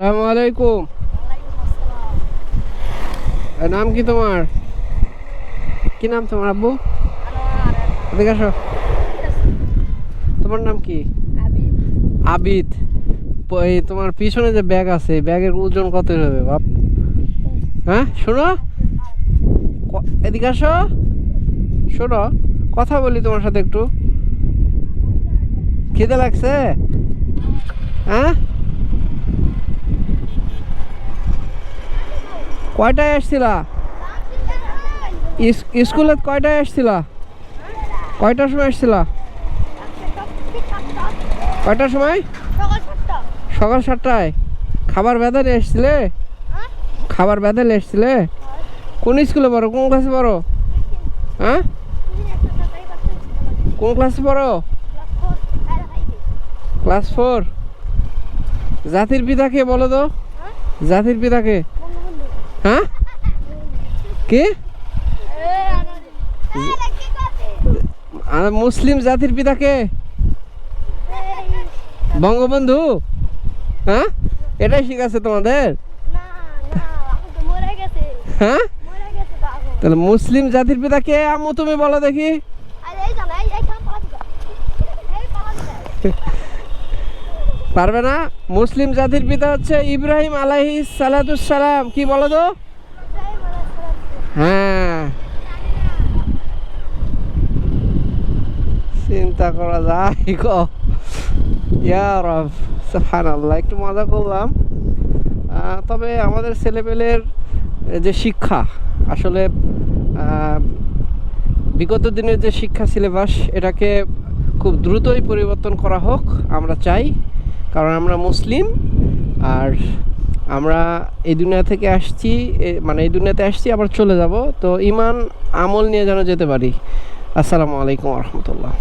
আসসালামু আলাইকুম। নাম কি তোমার? কি নাম তোমার আব্বু? এদিকে আসো। তোমার নাম কি? আবিদ। এই তোমার পিছনে যে ব্যাগ আছে ব্যাগের ওজন কত হবে বাপ? হ্যাঁ শোনো। এদিকে আসো। শোনো কথা বলি তোমার সাথে একটু। খিদে লাগছে? হ্যাঁ? কয়টায় আসছিলা? স্কুলে কয়টায় আসছিলা? কয়টার সময় আসছিলা? কয়টার সময়? সকাল সাতটায়। খাবার বেদালে এসছিলে? খাবার বেদালে এসছিলে? কোন স্কুলে পড়ো? কোন ক্লাসে পড়ো? হ্যাঁ? কোন ক্লাসে পড়ো? Class four. জাতির পিতাকে বলো তো। জাতির পিতাকে। হ্যাঁ? কে? মুসলিম জাতির পিতাকে বঙ্গবন্ধু? হ্যাঁ? এটাই শিখাচ্ছে তোমাদের? হ্যাঁ? তাহলে মুসলিম জাতির পিতা কে? আম্মু তুমি বলো দেখি। পারবে না। মুসলিম জাতির পিতা হচ্ছে ইব্রাহিম আলাইহি সালাম। কি বলো তো? হ্যাঁ। চিন্তা করা যায় ক ইয়ার আল্লাহ একটু মজা করলাম। তবে আমাদের ছেলেপেলের যে শিক্ষা, আসলে বিগত দিনের যে শিক্ষা সিলেবাস, এটাকে খুব দ্রুতই পরিবর্তন করা হোক, আমরা চাই। কারণ আমরা মুসলিম আর আমরা এই দুনিয়া থেকে আসছি মানে এই দুনিয়াতে আসছি, আবার চলে যাব। তো ইমান আমল নিয়ে যেন যেতে পারি। আসসালামু আলাইকুম রহমতুল্লাহ।